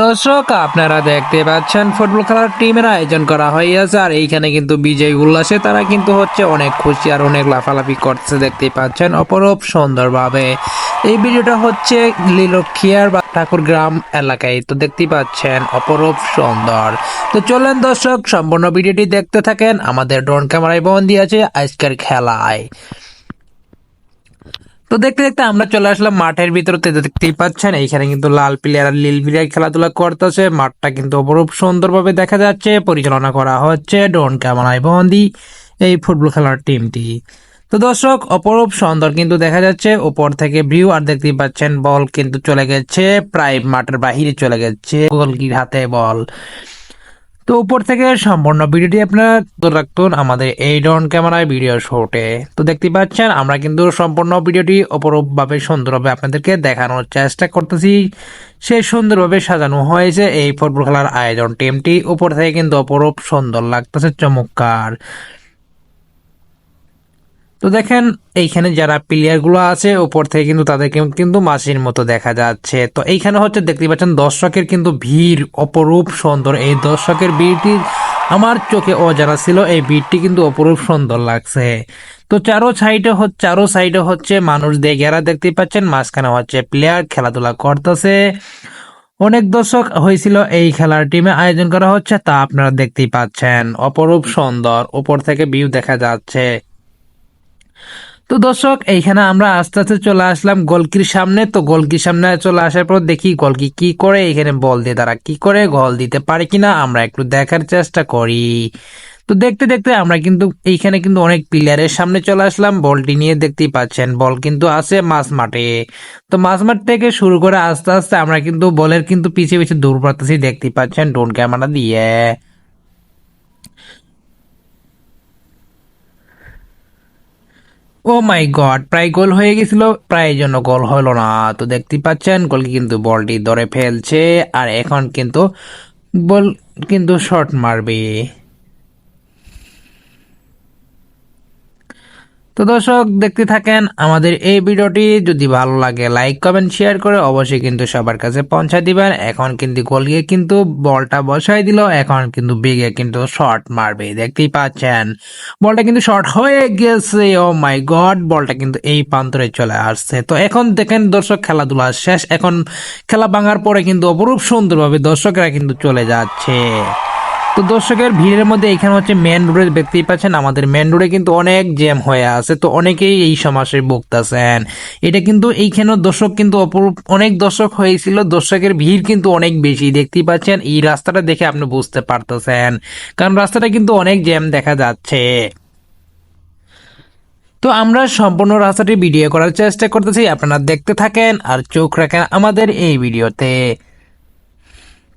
দর্শক, আপনারা দেখতে পাচ্ছেন, ফুটবল খেলার টিমের আয়োজন করা হয়েছে আর এইখানে কিন্তু বিজয় উল্লাসে তারা কিন্তু হচ্ছে অনেক খুশি আর অনেক লাফালাফি করছে দেখতে পাচ্ছেন, অপরূপ সুন্দরভাবে। এই ভিডিওটা হচ্ছে লিলক্ষিয়ার বা ঠাকুর গ্রাম এলাকায়, তো দেখতে পাচ্ছেন, অপরূপ সুন্দর। তো চলেন দর্শক, সম্পূর্ণ ভিডিওটি দেখতে থাকেন। আমাদের ড্রোন ক্যামেরায় বন্দি আছে আজকের খেলায়। তো দেখতে দেখতে আমরা চলে আসলাম মাঠের ভিতরে। তো দেখতেই পাচ্ছেন, এইখানে কিন্তু লাল প্লেয়ার আর নীল প্লেয়ার খেলাধুলা করতেছে। মাঠটা কিন্তু অপরূপ সুন্দরভাবে দেখা যাচ্ছে, পরিচালনা করা হচ্ছে। ডন ক্যামেরায় বন্দি, এই ফুটবল খেলার টিমটি। তো দর্শক, অপরূপ সুন্দর কিন্তু দেখা যাচ্ছে। উপর থেকে ভিউ আর দেখতেই পাচ্ছেন, বল কিন্তু চলে গেছে, প্রায় মাঠের বাহিরে চলে গেছে। গোলকির হাতে বল। তো উপর থেকে সম্পূর্ণ ভিডিওটি আপনারা রাখতুন আমাদের এই ড্রোন ক্যামেরায় ভিডিও শোটে। তো দেখতে পাচ্ছেন, আমরা কিন্তু সম্পূর্ণ ভিডিওটি অপরূপভাবে সুন্দরভাবে আপনাদেরকে দেখানোর চেষ্টা করতেছি। সে সুন্দরভাবে সাজানো হয়েছে এই ফুটবল খেলার আয়োজন। টিমটি উপর থেকে কিন্তু অপরূপ সুন্দর লাগতেছে, চমৎকার। তো দেখেন, এইখানে যারা প্লেয়ারগুলো আছে, উপর থেকে কিন্তু তাদেরকে কিন্তু মাসির মতো দেখা যাচ্ছে। তো এইখানে হচ্ছে দেখতে পাচ্ছেন, দর্শকের কিন্তু ভিড় অপরূপ সুন্দর। এই দর্শকের ভিড়টি আমার চোখে অজানা ছিল, এই ভিড়টি কিন্তু অপরূপ সুন্দর লাগছে। তো চারো সাইডে চারো সাইডে হচ্ছে মানুষ দিয়ে ঘেরা দেখতে পাচ্ছেন, মাঝখানে হচ্ছে প্লেয়ার খেলাধুলা করতেছে। অনেক দর্শক হয়েছিল এই খেলার টিমে আয়োজন করা হচ্ছে তা আপনারা দেখতেই পাচ্ছেন, অপরূপ সুন্দর। উপর থেকে ভিউ দেখা যাচ্ছে। তো দর্শক, এইখানে আমরা আস্তে আস্তে চলে আসলাম গোলকির সামনে। তো গোলকির সামনে চলে আসার পর দেখি গোলকি কি করে এখানে বল দিয়ে তারা কি করে গোল দিতে পারে কিনা আমরা একটু দেখার চেষ্টা করি। তো দেখতে দেখতে আমরা কিন্তু, এইখানে কিন্তু অনেক প্লেয়ারের সামনে চলে আসলাম। বলটি নিয়ে দেখতেই পাচ্ছেন, বল কিন্তু আছে মাছ মাঠে। তো মাছ মাঠ থেকে শুরু করে আস্তে আস্তে আমরা কিন্তু বলের কিন্তু পিছিয়ে পিছিয়ে দৌড় পারতেছি দেখতেই পাচ্ছেন ড্রোন ক্যামেরা দিয়ে। ও মাই গড প্রায় গোল হয়ে গেছিল, প্রায় জন্য গোল হলো না। তো দেখতে পাচ্ছেন গোল কিন্তু বলটি ধরে ফেলছে, আর এখন কিন্তু বল কিন্তু শর্ট মারবে। তো দর্শক, দেখতে থাকেন আমাদের এই ভিডিওটি। যদি ভালো লাগে, লাইক, কমেন্ট, শেয়ার করে অবশ্যই কিন্তু সবার কাছে পৌঁছায় দিবেন। এখন কিন্তু গোলকে কিন্তু বলটা বসাই দিল। এখন কিন্তু বেগে কিন্তু শর্ট মারবে। দেখতেই পাচ্ছেন, বলটা কিন্তু শর্ট হয়ে গেছে। ও মাই গড বলটা কিন্তু এই প্রান্তরে চলে আসছে। তো এখন দেখেন দর্শক, খেলাধুলা শেষ। এখন খেলা ভাঙার পরে কিন্তু অপরূপ সুন্দরভাবে দর্শকরা কিন্তু চলে যাচ্ছে। তো দর্শকের ভিড়ের মধ্যে এখানে হচ্ছে মেন রোডে দেখতেই পাচ্ছেন, আমাদের মেন রোডে কিন্তু অনেক জ্যাম হয়ে আছে, তো অনেকেই এই সমস্যায় ভুগতেছেন। এটা কিন্তু এইখানে দর্শক কিন্তু অপরূপ, অনেক দর্শক হয়েছিল, দর্শকের ভিড় কিন্তু অনেক বেশি। দেখতেই পাচ্ছেন, এই রাস্তাটা দেখে আপনি বুঝতে পারতেছেন, কারণ রাস্তাটা কিন্তু অনেক জ্যাম দেখা যাচ্ছে। তো আমরা সম্পূর্ণ রাস্তাটি ভিডিও করার চেষ্টা করতেছি, আপনারা দেখতে থাকেন আর চোখ রাখেন আমাদের এই ভিডিওতে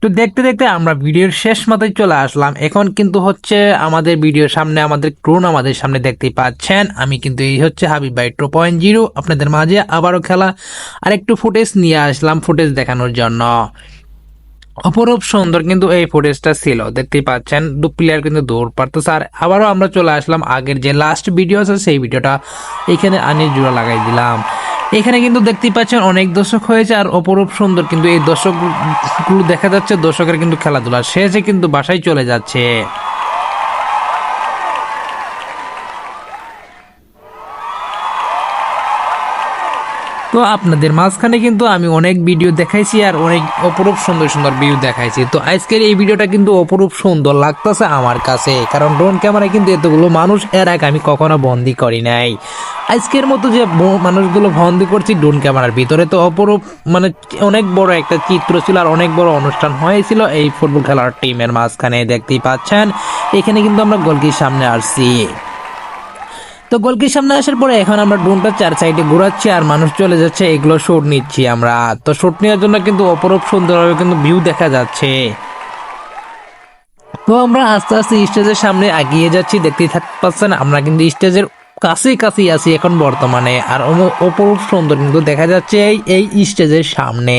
তো দেখতে দেখতে আমরা ভিডিওর শেষ মাথায় চলে আসলাম। এখন কিন্তু হচ্ছে আমাদের ভিডিওর সামনে আমাদের ক্রোন আমাদের সামনে দেখতে পাচ্ছেন। আমি কিন্তু এই হচ্ছে Habib by two point zero. আপনাদের মাঝে আবারও খেলা আর একটু ফুটেজ নিয়ে আসলাম ফুটেজ দেখানোর জন্য। অপরূপ সুন্দর কিন্তু এই ফুটেজটা ছিল, দেখতেই পাচ্ছেন। দু প্লেয়ার কিন্তু দৌড় পারতেছে। আর আবারও আমরা চলে আসলাম আগের যে লাস্ট ভিডিও আছে, সেই ভিডিওটা এখানে আনিয়ে জোড়া লাগাই দিলাম। এখানে কিন্তু দেখতে পাচ্ছেন অনেক দর্শক হয়েছে আর অপরূপ সুন্দর কিন্তু এই দর্শকগুলো দেখা যাচ্ছে দর্শকের কিন্তু খেলাধুলা। শেষে কিন্তু বাসায় চলে যাচ্ছে। তো আপনাদের মাঝখানে কিন্তু আমি অনেক ভিডিও দেখাইছি আর অনেক অপরূপ সুন্দর সুন্দর ভিডিও দেখাইছি। তো আজকের এই ভিডিওটা কিন্তু অপরূপ সুন্দর লাগতেছে আমার কাছে, কারণ ড্রোন ক্যামেরায় কিন্তু এতগুলো মানুষ, এর আগে আমি কখনো বন্দি করি নাই। আজকের মতো যে মানুষগুলো বন্দি করছি ড্রোন ক্যামেরার ভিতরে তো অপরূপ মানে অনেক বড় একটা চিত্র ছিল আর অনেক বড় অনুষ্ঠান হয়েছিল এই ফুটবল খেলার টিমের মাঝখানে, দেখতেই পাচ্ছেন। এখানে কিন্তু আমরা গোলকির সামনে আসছি। তো গোলকির সামনে আসার পরে এখন আমরা ড্রোনটা চার সাইডে ঘোরাচ্ছি আর মানুষ চলে যাচ্ছে, এগুলো শুট নিচ্ছি আমরা। তো শুট নেওয়ার জন্য কিন্তু অপরূপ সুন্দরভাবে কিন্তু ভিউ দেখা যাচ্ছে। তো আমরা আস্তে আস্তে স্টেজের সামনে এগিয়ে যাচ্ছি, দেখতেই থাকতে পাচ্ছেন, আমরা কিন্তু স্টেজের কাছেই কাছেই আছি এখন বর্তমানে। আর অপরূপ সুন্দর কিন্তু দেখা যাচ্ছে এই এই স্টেজের সামনে।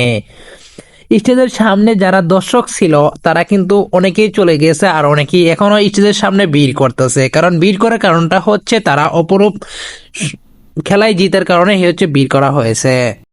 স্টেজের সামনে যারা দর্শক ছিল, তারা কিন্তু অনেকেই চলে গেছে আর অনেকেই এখনও স্টেজের সামনে ভিড় করতেছে। কারণ ভিড় করার কারণটা হচ্ছে তারা অপরূপ খেলায় জিতার কারণে হচ্ছে ভিড় করা হয়েছে।